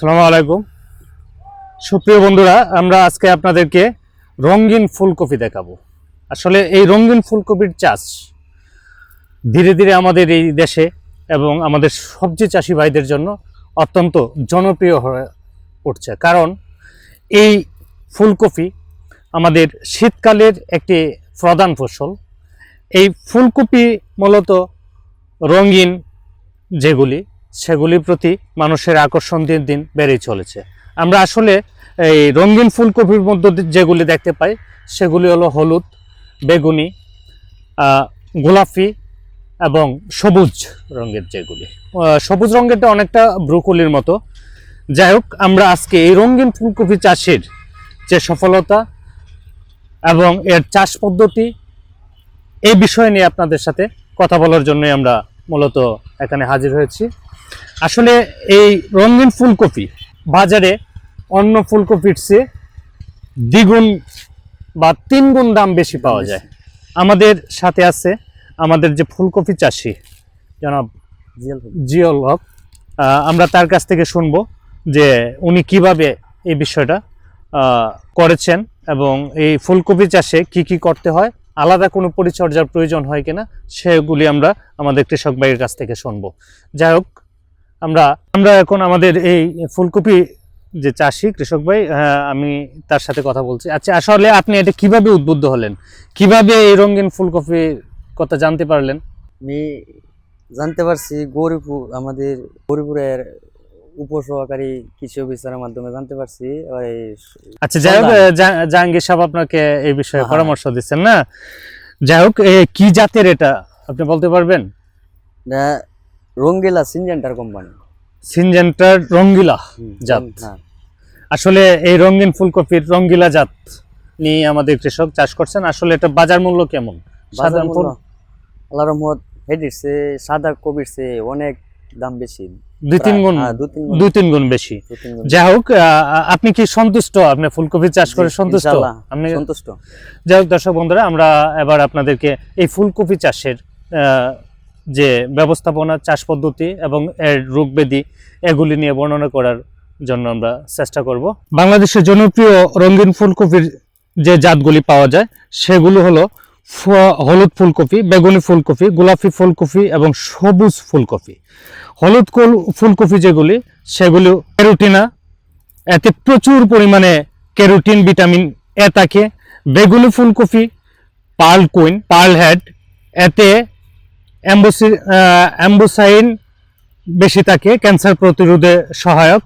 আসসালামু আলাইকুম। সুপ্রিয় বন্ধুরা, আমরা আজকে আপনাদেরকে রঙিন ফুলকপি দেখাবো। আসলে এই রঙিন ফুলকপির চাষ ধীরে ধীরে আমাদের এই দেশে এবং আমাদের সবজি চাষি ভাইদের জন্য অত্যন্ত জনপ্রিয় হয়ে উঠছে। কারণ এই ফুলকপি আমাদের শীতকালের একটি প্রধান ফসল। এই ফুলকপি মূলত রঙিন যেগুলি সেগুলির প্রতি মানুষের আকর্ষণ দিন দিন বেড়েই চলেছে। আমরা আসলে এই রঙিন ফুলকপির মধ্যে যেগুলি দেখতে পাই, সেগুলি হলো হলুদ, বেগুনি গোলাপি এবং সবুজ রঙের যেগুলি। সবুজ রঙেরটা অনেকটা ব্রুকলির মতো। যাই হোক, আমরা আজকে এই রঙিন ফুলকপি চাষের যে সফলতা এবং এর চাষ পদ্ধতি এই বিষয় নিয়ে আপনাদের সাথে কথা বলার জন্যই আমরা মূলত এখানে হাজির হয়েছি। আসলে এই রঙিন ফুলকপি বাজারে অন্য ফুলকপির চেয়ে দ্বিগুণ বা তিন গুণ দাম বেশি পাওয়া যায়। আমাদের সাথে আছে আমাদের যে ফুলকপি চাষি জনাব জিয়ল হক। আমরা তার কাছ থেকে শুনব যে উনি কীভাবে এই বিষয়টা করেছেন এবং এই ফুলকপি চাষে কি কি করতে হয় আলাদা কোনো পরিচর্যার প্রয়োজন হয় কিনা সেগুলি আমরা আমাদের কৃষক ভাইয়ের কাছ থেকে শুনব। যাই হোক আমরা আমরা এখন আমাদের এই ফুলকপি যে চাষি কৃষক ভাই আমি তার সাথে কথা বলছি। আচ্ছা আসলে আপনি এটা কীভাবে উদ্বুদ্ধ হলেন? কীভাবে এই রঙিন ফুলকপির কথা জানতে পারলেন? আমি জানতে পারছি গৌরীপুর আমাদের গৌরীপুরের উপসহকারী কৃষি অফিসারের মাধ্যমে জানতে পারছি। আচ্ছা যাই হোক জাহাঙ্গীর সাহেব আপনাকে এই বিষয়ে হ্যাঁ। পরামর্শ দিচ্ছেন না? যাই হোক কি জাতের এটা আপনি বলতে পারবেন? রঙ্গিলা সিনজেন্টার কোম্পানি। সিনজেন্টার রঙ্গিলা জাত। হ্যাঁ। আসলে এই রঙিন ফুলকপির রঙ্গিলা জাত নিয়ে আমাদের কৃষক চাষ করছেন। আসলে এটা বাজার মূল্য কেমন? বাজার সাধারণ মূল্য? আল্লাহ রহমত সাদা কবির চেয়ে অনেক দাম বেশি। দুই তিন গুণ হ্যাঁ, দুই তিন গুণ। দুই তিন গুণ বেশি। যাই হোক আপনি কি সন্তুষ্ট? আপনি ফুলকপি চাষ করে সন্তুষ্ট? আপনি সন্তুষ্ট। যাই হোক দর্শক বন্ধুরা আমরা এবার আপনাদেরকে এই ফুলকপি চাষের যে ব্যবস্থাপনা, চাষ পদ্ধতি এবং এর রোগব্যাধি এগুলি নিয়ে বর্ণনা করার জন্য আমরা চেষ্টা করব। বাংলাদেশের জনপ্রিয় রঙিন ফুলকপির যে জাতগুলি পাওয়া যায়, সেগুলো হলো হলুদ ফুলকপি, বেগুনি ফুলকপি, গোলাপি ফুলকপি এবং সবুজ ফুলকপি। হলুদ ফুলকপি যেগুলি সেগুলো ক্যারোটিনা, এতে প্রচুর পরিমাণে ক্যারোটিন, ভিটামিন এ থাকে। বেগুনি ফুলকপি, পার্ল কুইন, পার্ল হেড, এতে অ্যাম্বোসাইন বেশি থাকে, ক্যান্সার প্রতিরোধে সহায়ক।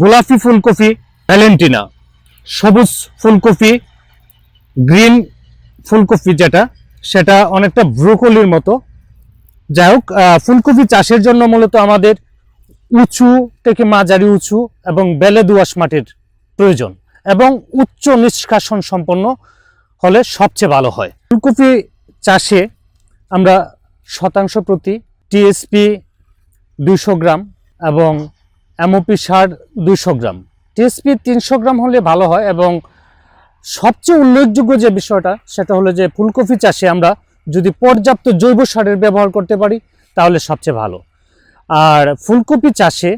গোলাপি ফুলকপি ভ্যালেন্টিনা। সবুজ ফুলকপি, গ্রিন ফুলকপি যেটা, সেটা অনেকটা ব্রোকলির মতো। যাই হোক ফুলকপি চাষের জন্য মূলত আমাদের উঁচু থেকে মাঝারি উঁচু এবং বেলে দোআঁশ মাটির প্রয়োজন এবং উচ্চ নিষ্কাশন সম্পন্ন হলে সবচেয়ে ভালো হয়। ফুলকপি চাষে আমরা শতাংশ প্রতি টিএসপি দুইশো গ্রাম এবং এমওপি সার দুইশো গ্রাম। টিএসপি তিনশো গ্রাম হলে ভালো হয় এবং সবচেয়ে উল্লেখযোগ্য যে বিষয়টা, সেটা হলো যে ফুলকপি চাষে আমরা যদি পর্যাপ্ত জৈব সারের ব্যবহার করতে পারি, তাহলে সবচেয়ে ভালো। আর ফুলকপি চাষে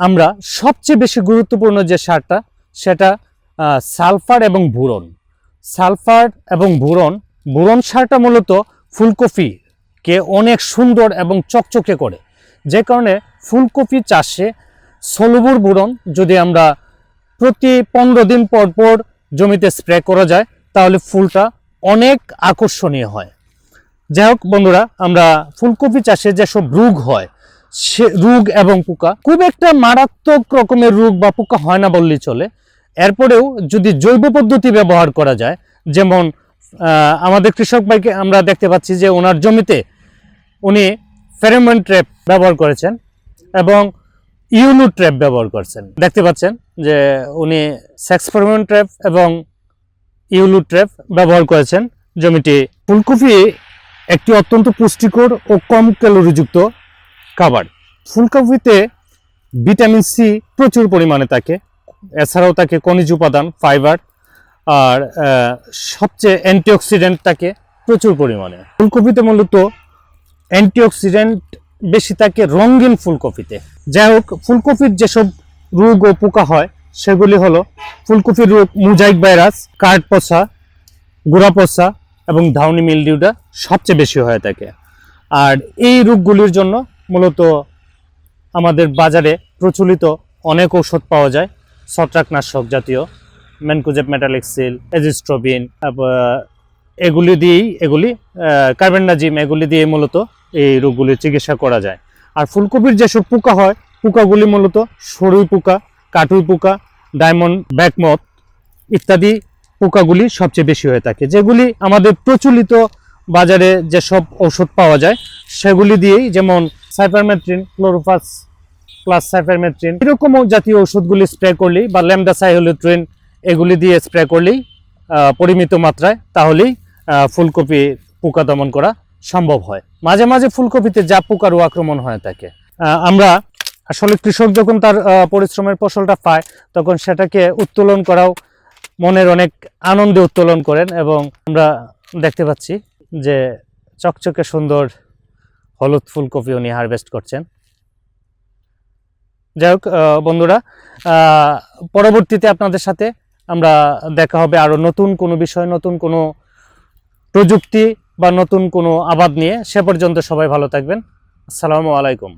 আমরা সবচেয়ে বেশি গুরুত্বপূর্ণ যে সারটা, সেটা সালফার এবং বুরন। সালফার এবং বুরন বুরন সারটা মূলত ফুলকপিকে অনেক সুন্দর এবং চকচকে করে। যে কারণে ফুলকপি চাষে সলুবুর বুরন যদি আমরা প্রতি পনেরো দিন পর পর জমিতে স্প্রে করা যায়, তাহলে ফুলটা অনেক আকর্ষণীয় হয়। যাই হোক বন্ধুরা, আমরা ফুলকপি চাষে যেসব রোগ হয়, সে রোগ এবং পোকা, খুব একটা মারাত্মক রকমের রোগ বা পোকা হয় না বললেই চলে। এরপরেও যদি জৈব পদ্ধতি ব্যবহার করা যায়, যেমন আমাদের কৃষক ভাইকে আমরা দেখতে পাচ্ছি যে ওনার জমিতে উনি ফেরোমন ট্র্যাপ ব্যবহার করেছেন এবং ইউলু ট্র্যাপ ব্যবহার করছেন। দেখতে পাচ্ছেন যে উনি সেক্স ফেরোমন ট্র্যাপ এবং ইউলু ট্র্যাপ ব্যবহার করেছেন। জমিটি ফুলকপি একটি অত্যন্ত পুষ্টিকর ও কম ক্যালোরিযুক্ত খাবার। ফুলকপিতে ভিটামিন সি প্রচুর পরিমাণে থাকে। এছাড়াও থাকে খনিজ উপাদান, ফাইবার আর সবচেয়ে অ্যান্টিঅক্সিডেন্ট থাকে প্রচুর পরিমাণে। ফুলকপিতে মূলত অ্যান্টিঅক্সিডেন্ট বেশি থাকে রঙিন ফুলকপিতে। যাই হোক, ফুলকপির যেসব রোগ ও পোকা হয়, সেগুলি হলো ফুলকপির রোগ, মুজাইক ভাইরাস কার্ড পচা গোড়া পচা এবং ধাউনি মিলডিউটা সবচেয়ে বেশি হয়ে থাকে। আর এই রোগগুলির জন্য মূলত আমাদের বাজারে প্রচলিত অনেক ঔষধ পাওয়া যায়, ছত্রাকনাশক জাতীয়, ম্যানকুজেব মেটালিক্সিল এজিস্ট্রোবিন এগুলি দিয়েই এগুলি কার্বেন্ডাজিম এগুলি দিয়ে মূলত এই রোগগুলির চিকিৎসা করা যায়। আর ফুলকপির যেসব পোকা হয়, পোকাগুলি মূলত সরুই পোকা, কাটুই পোকা, ডায়মন্ড ব্যাকমথ ইত্যাদি পোকাগুলি সবচেয়ে বেশি হয়ে থাকে, যেগুলি আমাদের প্রচলিত বাজারে যেসব ঔষধ পাওয়া যায়, সেগুলি দিয়েই যেমন সাইপারমেট্রিন ক্লোরোফাস প্লাস সাইপারমেট্রিন এরকম জাতীয় ওষুধগুলি স্প্রে করলেই বা ল্যামডা সাইহোলিট্রিন এগুলি দিয়ে স্প্রে করলেই পরিমিত মাত্রায় তাহলেই ফুলকপি পোকা দমন করা সম্ভব হয়। মাঝে মাঝে ফুলকপিতে যা পোকার ও আক্রমণ হয়ে থাকে আমরা আসলে কৃষক যখন তার পরিশ্রমের ফসলটা পায়, তখন সেটাকে উত্তোলন করাও মনের অনেক আনন্দে উত্তোলন করেন এবং আমরা দেখতে পাচ্ছি যে চকচকে সুন্দর হলুদ ফুলকপি উনি হারভেস্ট করছেন। যাই হোক বন্ধুরা পরবর্তীতে আপনাদের সাথে আমরা দেখা হবে আরও নতুন কোনো বিষয়, নতুন কোনো প্রযুক্তি বা নতুন কোনো আবাদ নিয়ে সে পর্যন্ত সবাই ভালো থাকবেন। আসসালামু আলাইকুম।